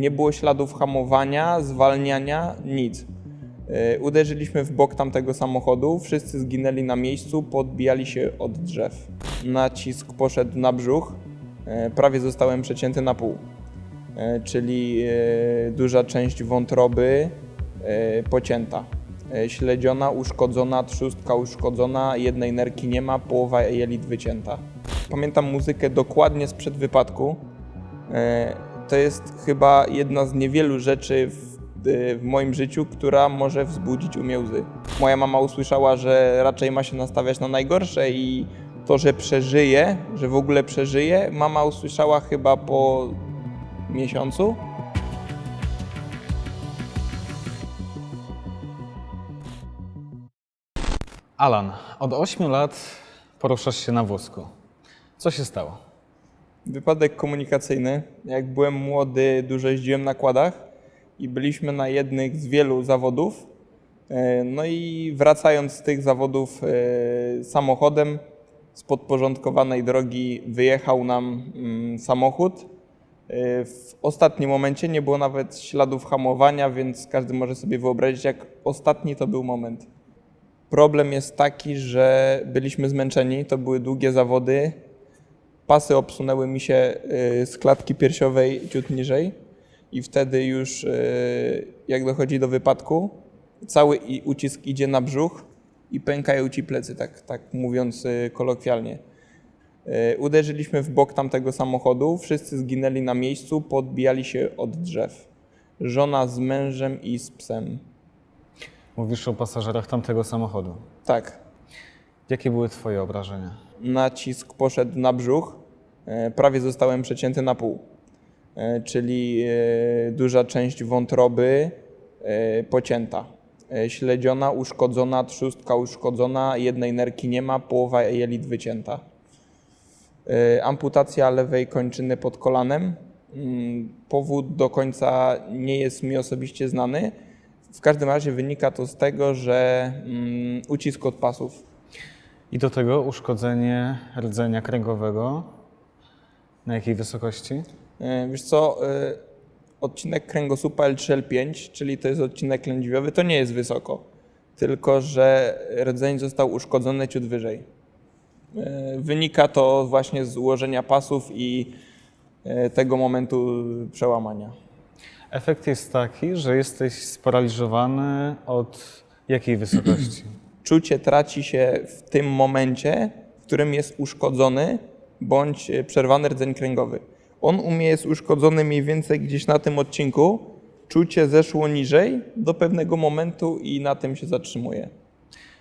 Nie było śladów hamowania, zwalniania, nic. E, Uderzyliśmy w bok tamtego samochodu, wszyscy zginęli na miejscu, podbijali się od drzew. Nacisk poszedł na brzuch, e, prawie zostałem przecięty na pół. E, Czyli duża część wątroby pocięta. Śledziona, uszkodzona, trzustka uszkodzona, jednej nerki nie ma, połowa jelit wycięta. Pamiętam muzykę dokładnie sprzed wypadku. To jest chyba jedna z niewielu rzeczy w, e, w moim życiu, która może wzbudzić u mnie łzy. Moja mama usłyszała, że raczej ma się nastawiać na najgorsze i to, że przeżyje, że w ogóle przeżyje, mama usłyszała chyba po miesiącu. Alan, od 8 lat poruszasz się na wózku. Co się stało? Wypadek komunikacyjny. Jak byłem młody, dużo jeździłem na kładach i byliśmy na jednych z wielu zawodów. E, No i wracając z tych zawodów e, samochodem z podporządkowanej drogi wyjechał nam mm, samochód. E, W ostatnim momencie nie było nawet śladów hamowania, więc każdy może sobie wyobrazić, jak ostatni to był moment. Problem jest taki, że byliśmy zmęczeni, to były długie zawody, pasy obsunęły mi się y, z klatki piersiowej ciut niżej i wtedy już y, jak dochodzi do wypadku, cały ucisk idzie na brzuch i pękają ci plecy, tak, tak mówiąc y, kolokwialnie. Uderzyliśmy w bok tamtego samochodu, wszyscy zginęli na miejscu, podbijali się od drzew. Żona z mężem i z psem. Mówisz o pasażerach tamtego samochodu. Tak, Jakie były Twoje obrażenia? nacisk poszedł na brzuch, prawie zostałem przecięty na pół. E, Czyli e, duża część wątroby e, pocięta. E, Śledziona, uszkodzona, trzustka uszkodzona, jednej nerki nie ma, połowa jelit wycięta. E, Amputacja lewej kończyny pod kolanem. Mm, Powód do końca nie jest mi osobiście znany. W każdym razie wynika to z tego, że mm, ucisk od pasów I do tego uszkodzenie rdzenia kręgowego. Na jakiej wysokości? E, Wiesz co, e, odcinek kręgosłupa L3L5, czyli to jest odcinek lędźwiowy, to nie jest wysoko, tylko że rdzeń został uszkodzony ciut wyżej. E, Wynika to właśnie z ułożenia pasów i tego momentu przełamania. Efekt jest taki, że jesteś sparaliżowany od jakiej wysokości? Czucie traci się w tym momencie, w którym jest uszkodzony bądź e, przerwany rdzeń kręgowy. On u mnie jest uszkodzony mniej więcej gdzieś na tym odcinku. Czucie zeszło niżej do pewnego momentu i na tym się zatrzymuje.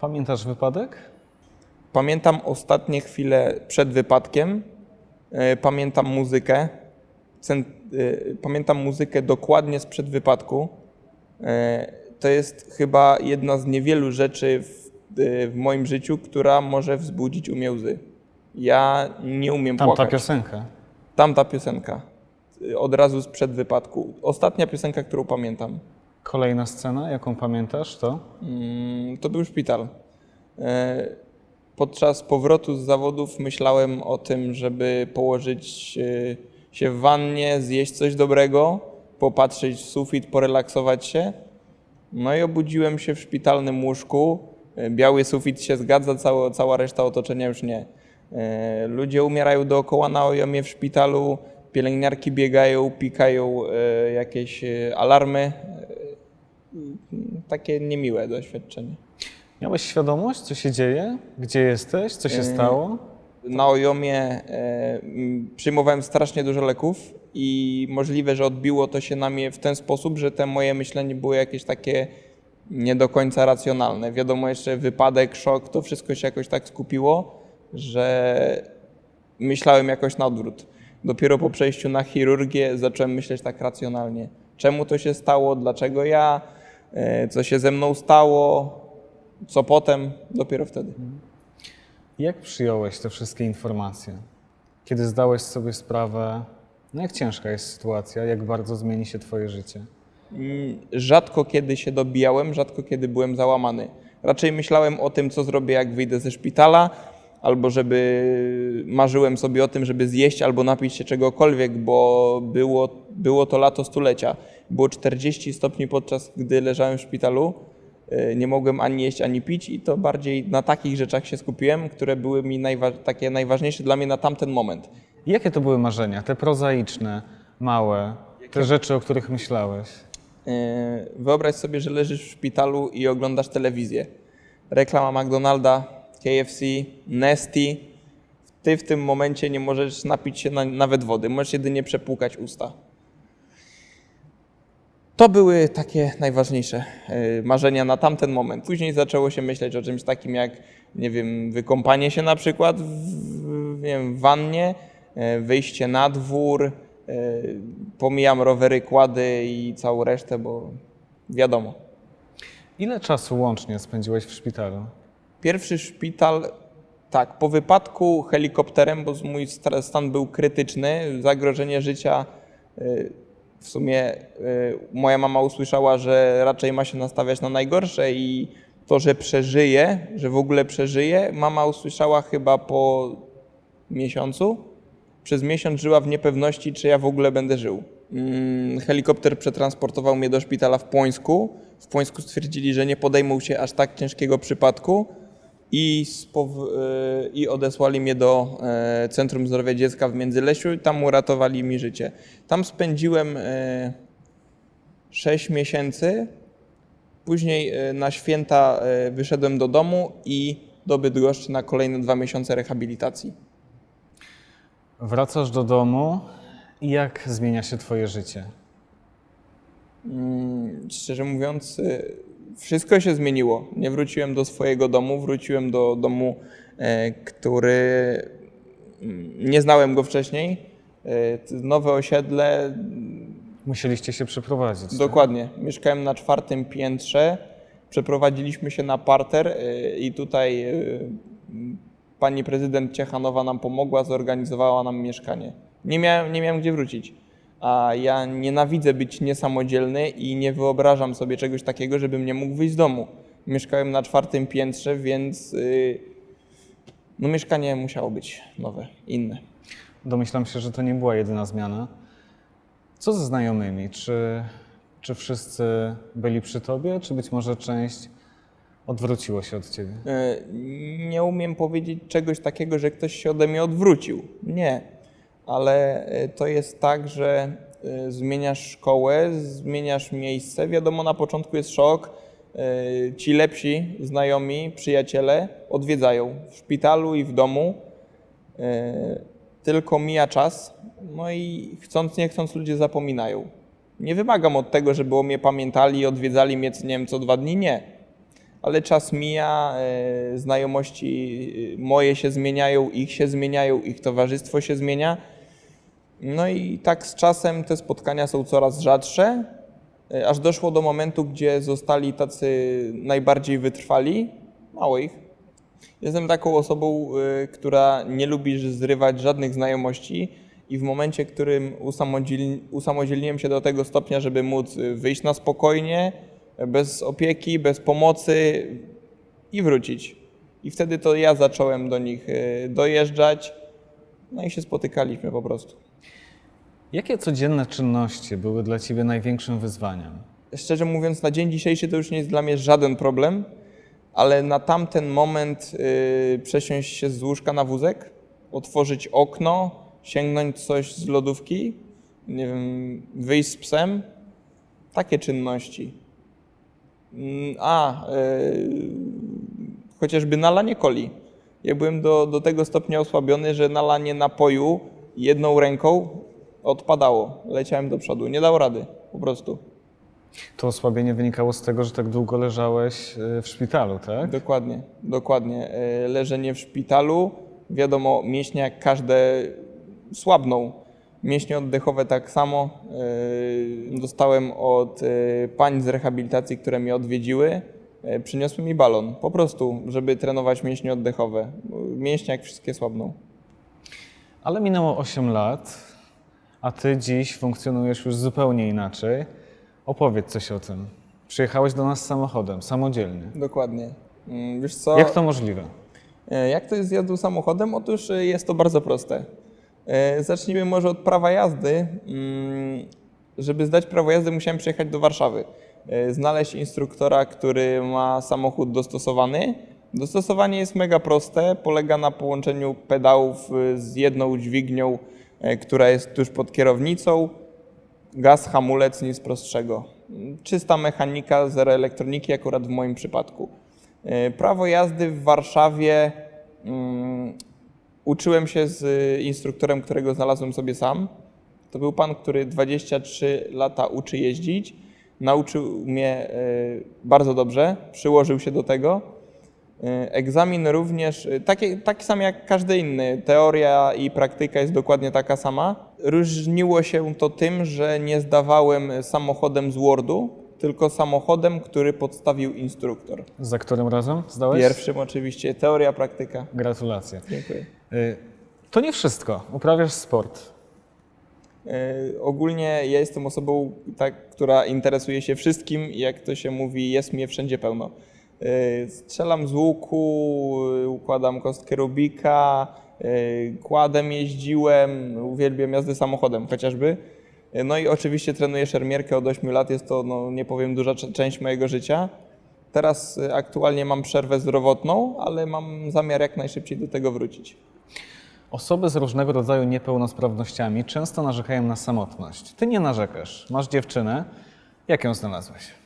Pamiętasz wypadek? Pamiętam ostatnie chwile przed wypadkiem. E, Pamiętam muzykę. E, Pamiętam muzykę dokładnie sprzed wypadku. To jest chyba jedna z niewielu rzeczy w, w moim życiu, która może wzbudzić u mnie łzy. Ja nie umiem Tamta płakać. piosenka. Tamta piosenka. Od razu sprzed wypadku. Ostatnia piosenka, którą pamiętam. Kolejna scena, jaką pamiętasz, to? Mm, To był szpital. E, Podczas powrotu z zawodów myślałem o tym, żeby położyć e, się w wannie, zjeść coś dobrego, popatrzeć w sufit, porelaksować się. No i obudziłem się w szpitalnym łóżku. E, Biały sufit się zgadza, cała, cała reszta otoczenia już nie. E, Ludzie umierają dookoła na ojomie w szpitalu, pielęgniarki biegają, pikają e, jakieś e, alarmy takie niemiłe doświadczenie. Miałeś świadomość, co się dzieje? Gdzie jesteś? Co się stało? Na ojomie przyjmowałem strasznie dużo leków i możliwe, że odbiło to się na mnie w ten sposób, że te moje myślenie było jakieś takie nie do końca racjonalne. Wiadomo, jeszcze wypadek, szok, to wszystko się jakoś tak skupiło, że myślałem jakoś na odwrót. Dopiero po przejściu na chirurgię zacząłem myśleć tak racjonalnie. Czemu to się stało? Dlaczego ja? E, Co się ze mną stało? Co potem? Dopiero wtedy. Jak przyjąłeś te wszystkie informacje? Kiedy zdałeś sobie sprawę, no jak ciężka jest sytuacja, jak bardzo zmieni się Twoje życie? Mm, Rzadko kiedy się dobijałem, rzadko kiedy byłem załamany. Raczej myślałem o tym, co zrobię, jak wyjdę ze szpitala, albo żeby marzyłem sobie o tym, żeby zjeść albo napić się czegokolwiek, bo było, było to lato stulecia. Było 40 stopni podczas gdy leżałem w szpitalu. E, Nie mogłem ani jeść, ani pić i to bardziej na takich rzeczach się skupiłem, które były mi najwa- takie najważniejsze dla mnie na tamten moment. Jakie to były marzenia? Te prozaiczne, małe, te rzeczy, o których myślałeś? E, Wyobraź sobie, że leżysz w szpitalu i oglądasz telewizję. Reklama McDonalda, KFC, Nesty. Ty w tym momencie nie możesz napić się na, nawet wody, możesz jedynie przepłukać usta. To były takie najważniejsze e, marzenia na tamten moment. Później zaczęło się myśleć o czymś takim jak, nie wiem, wykąpanie się na przykład w, wiem, w wannie, e, wyjście na dwór, e, pomijam rowery, kłady i całą resztę, bo wiadomo. Ile czasu łącznie spędziłeś w szpitalu? Pierwszy szpital, tak, po wypadku helikopterem, bo mój sta- stan był krytyczny, zagrożenie życia. y, W sumie y, moja mama usłyszała, że raczej ma się nastawiać na najgorsze i to, że przeżyje, że w ogóle przeżyje, mama usłyszała chyba po miesiącu. Przez miesiąc żyła w niepewności, czy ja w ogóle będę żył. Mm, Helikopter przetransportował mnie do szpitala w Płońsku. W Płońsku stwierdzili, że nie podejmą się aż tak ciężkiego przypadku i, e, i odesłali mnie do e, Centrum Zdrowia Dziecka w Międzylesiu tam uratowali mi życie. Tam spędziłem e, 6 miesięcy. Później e, na święta e, wyszedłem do domu i do Bydgoszczy na kolejne dwa miesiące rehabilitacji. Wracasz do domu i jak zmienia się twoje życie? Mm, Szczerze mówiąc, y, wszystko się zmieniło. Nie wróciłem do swojego domu, wróciłem do domu, e, który mm, nie znałem go wcześniej. E, Nowe osiedle, Musieliście się przeprowadzić. tak? dokładnie. Mieszkałem na czwartym piętrze. Przeprowadziliśmy się na parter e, i tutaj pani prezydent Ciechanowa nam pomogła, zorganizowała nam mieszkanie. Nie miałem, nie miałem gdzie wrócić. A ja nienawidzę być niesamodzielny i nie wyobrażam sobie czegoś takiego, żebym nie mógł wyjść z domu. Mieszkałem na czwartym piętrze, więc y, no mieszkanie musiało być nowe, inne. Domyślam się, że to nie była jedyna zmiana. Co ze znajomymi? Czy, czy wszyscy byli przy tobie, czy być może część odwróciło się od ciebie? E, Nie umiem powiedzieć czegoś takiego, że ktoś się ode mnie odwrócił. Nie. Ale e, to jest tak, że e, zmieniasz szkołę, zmieniasz miejsce. Wiadomo, na początku jest szok. E, Ci lepsi znajomi, przyjaciele odwiedzają w szpitalu i w domu. Tylko mija czas, no i chcąc, nie chcąc, ludzie zapominają. Nie wymagam od tego, żeby o mnie pamiętali i odwiedzali mnie, nie wiem, co dwa dni, nie ale czas mija, znajomości moje się zmieniają, ich się zmieniają, ich towarzystwo się zmienia. No i tak z czasem te spotkania są coraz rzadsze, e, aż doszło do momentu, gdzie zostali tacy najbardziej wytrwali. Mało ich. Jestem taką osobą, e, która nie lubi zrywać żadnych znajomości i w momencie, w którym usamodzielni- usamodzielniłem się do tego stopnia, żeby móc e, wyjść na spokojnie, bez opieki, bez pomocy i wrócić. I wtedy to ja zacząłem do nich dojeżdżać, no i się spotykaliśmy po prostu. Jakie codzienne czynności były dla ciebie największym wyzwaniem? Szczerze mówiąc, na dzień dzisiejszy to już nie jest dla mnie żaden problem, ale na tamten moment yy, przesiąść się z łóżka na wózek, otworzyć okno, sięgnąć coś z lodówki, nie wiem, wyjść z psem, takie czynności. Mm, A, yy, chociażby nalanie coli. Ja byłem do, do tego stopnia osłabiony, że nalanie napoju jedną ręką odpadało. Leciałem do przodu. Nie dał rady, po prostu. To osłabienie wynikało z tego, że tak długo leżałeś y, w szpitalu, tak? Dokładnie, dokładnie. E, Leżenie w szpitalu, wiadomo, mięśnie jak każde słabną. Mięśnie oddechowe tak samo. E, Dostałem od e, pań z rehabilitacji, które mnie odwiedziły, e, przyniosły mi balon. Po prostu, żeby trenować mięśnie oddechowe. Mięśnie jak wszystkie słabną. Ale minęło 8 lat, a ty dziś funkcjonujesz już zupełnie inaczej. Opowiedz coś o tym. Przyjechałeś do nas samochodem, samodzielnie. Dokładnie. Mm, Wiesz co? Jak to możliwe? E, Jak to jest jazdą samochodem? Otóż e, jest to bardzo proste. E, Zacznijmy może od prawa jazdy. Mm, Żeby zdać prawo jazdy, musiałem przyjechać do Warszawy. Znaleźć instruktora, który ma samochód dostosowany. Dostosowanie jest mega proste. Polega na połączeniu pedałów z jedną dźwignią, która jest tuż pod kierownicą. Gaz, hamulec, nic prostszego. Czysta mechanika, zero elektroniki, akurat w moim przypadku. E, Prawo jazdy w Warszawie mm, uczyłem się z instruktorem, którego znalazłem sobie sam. To był pan, który 23 lata uczy jeździć. Nauczył mnie e, bardzo dobrze, przyłożył się do tego. E, Egzamin również, e, taki, taki sam jak każdy inny. Teoria i praktyka jest dokładnie taka sama. Różniło się to tym, że nie zdawałem samochodem z Wordu, tylko samochodem, który podstawił instruktor. Za którym razem zdałeś? Pierwszym oczywiście teoria, praktyka. Gratulacje. Dziękuję. Y, To nie wszystko. Uprawiasz sport. Ogólnie ja jestem osobą, tak, która interesuje się wszystkim jak to się mówi, jest mnie wszędzie pełno. E, Strzelam z łuku, e, układam kostkę Rubika, e, kładem jeździłem, uwielbiam jazdy samochodem chociażby. No i oczywiście trenuję szermierkę od 8 lat, jest to, no, nie powiem, duża część mojego życia. Teraz aktualnie mam przerwę zdrowotną, ale mam zamiar jak najszybciej do tego wrócić. Osoby z różnego rodzaju niepełnosprawnościami często narzekają na samotność. Ty nie narzekasz. Masz dziewczynę. Jak ją znalazłeś?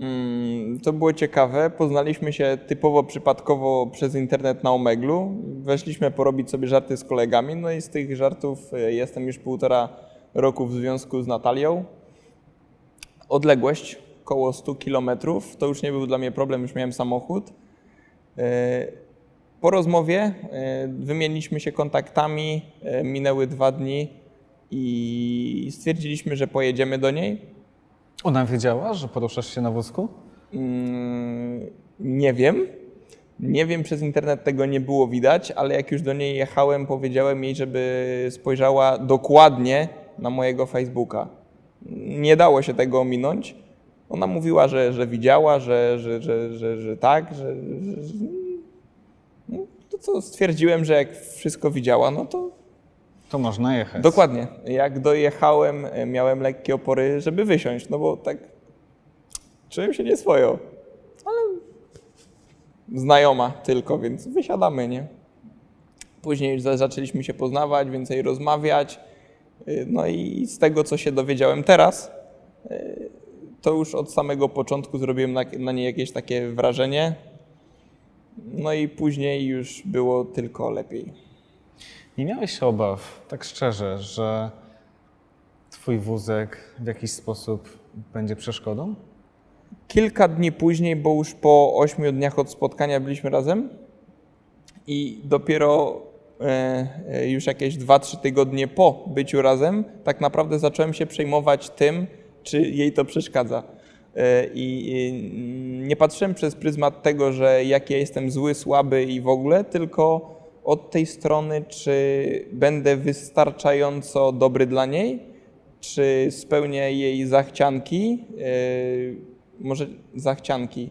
Mm, To było ciekawe. Poznaliśmy się typowo przypadkowo przez internet na Omeglu. Weszliśmy porobić sobie żarty z kolegami, no i z tych żartów e, jestem już półtora roku w związku z Natalią. Odległość około 100 kilometrów to już nie był dla mnie problem, już miałem samochód. E, Po rozmowie e, wymieniliśmy się kontaktami, minęły dwa dni i stwierdziliśmy, że pojedziemy do niej. Ona wiedziała, że poruszasz się na wózku? Mm, Nie wiem. Nie wiem, przez internet tego nie było widać, ale jak już do niej jechałem, powiedziałem jej, żeby spojrzała dokładnie na mojego Facebooka. Nie dało się tego ominąć. Ona mówiła, że, że widziała, że, że, że, że, że tak, że, że, że... No, to co stwierdziłem, że jak wszystko widziała, no to To można jechać. Dokładnie. Jak dojechałem, e, miałem lekkie opory, żeby wysiąść, no bo tak czułem się nieswojo. Ale znajoma tylko, więc wysiadamy, nie? Później zaczęliśmy się poznawać, więcej rozmawiać. Y, No i z tego, co się dowiedziałem teraz, y, to już od samego początku zrobiłem na, na niej jakieś takie wrażenie. No i później już było tylko lepiej. Nie miałeś obaw, tak szczerze, że twój wózek w jakiś sposób będzie przeszkodą? Kilka dni później, bo już po ośmiu dniach od spotkania byliśmy razem i dopiero e, e, już jakieś 2-3 tygodnie po byciu razem, tak naprawdę zacząłem się przejmować tym, czy jej to przeszkadza. E, I nie patrzyłem przez pryzmat tego, że jak ja jestem zły, słaby i w ogóle, tylko od tej strony, czy będę wystarczająco dobry dla niej, czy spełnię jej zachcianki, yy, może zachcianki,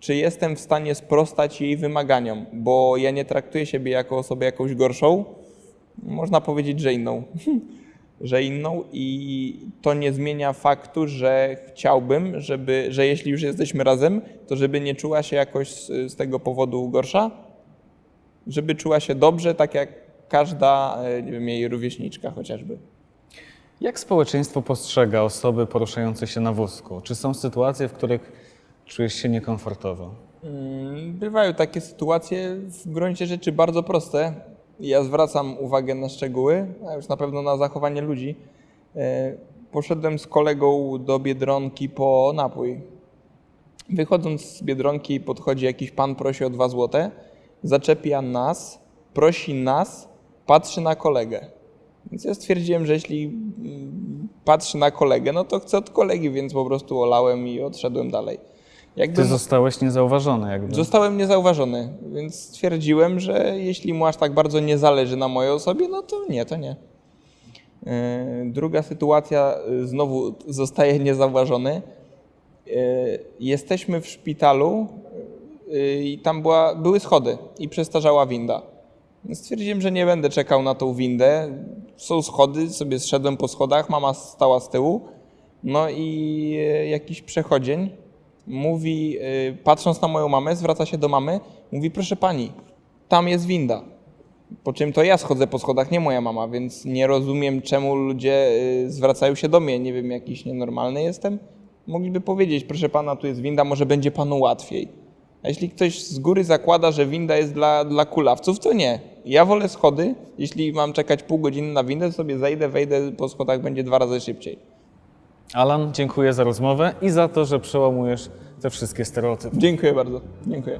czy jestem w stanie sprostać jej wymaganiom, bo ja nie traktuję siebie jako osobę jakąś gorszą, można powiedzieć, że inną. że inną i to nie zmienia faktu, że chciałbym, żeby, że jeśli już jesteśmy razem, to żeby nie czuła się jakoś z, z tego powodu gorsza, żeby czuła się dobrze, tak jak każda, e, nie wiem, jej rówieśniczka chociażby. Jak społeczeństwo postrzega osoby poruszające się na wózku? Czy są sytuacje, w których czujesz się niekomfortowo? Mm, Bywają takie sytuacje w gruncie rzeczy bardzo proste. Ja zwracam uwagę na szczegóły, a już na pewno na zachowanie ludzi. E, Poszedłem z kolegą do Biedronki po napój. Wychodząc z Biedronki podchodzi jakiś pan, prosi o dwa złote, zaczepia nas, prosi nas, patrzy na kolegę. Więc ja stwierdziłem, że jeśli mm, patrzy na kolegę, no to chcę od kolegi, więc po prostu olałem i odszedłem dalej. Ty Jakbym- zostałeś niezauważony jakby. Zostałem niezauważony, więc stwierdziłem, że jeśli mu aż tak bardzo nie zależy na mojej osobie, no to nie, to nie. Yy, Druga sytuacja, yy, znowu zostaje niezauważony. Yy, Jesteśmy w szpitalu, i tam była, były schody i przestarzała winda. Stwierdziłem, że nie będę czekał na tą windę. Są schody, sobie zszedłem po schodach, mama stała z tyłu. No i e, jakiś przechodzień mówi, e, patrząc na moją mamę, zwraca się do mamy, mówi, proszę pani, tam jest winda. Po czym to ja schodzę po schodach, nie moja mama, więc nie rozumiem, czemu ludzie e, zwracają się do mnie. Nie wiem, jakiś nienormalny jestem. Mogliby powiedzieć, proszę pana, tu jest winda, może będzie panu łatwiej. A jeśli ktoś z góry zakłada, że winda jest dla, dla kulawców, to nie. Ja wolę schody. Jeśli mam czekać pół godziny na windę, to sobie zejdę, wejdę po schodach, będzie dwa razy szybciej. Alan, dziękuję za rozmowę i za to, że przełamujesz te wszystkie stereotypy. Dziękuję bardzo. Dziękuję.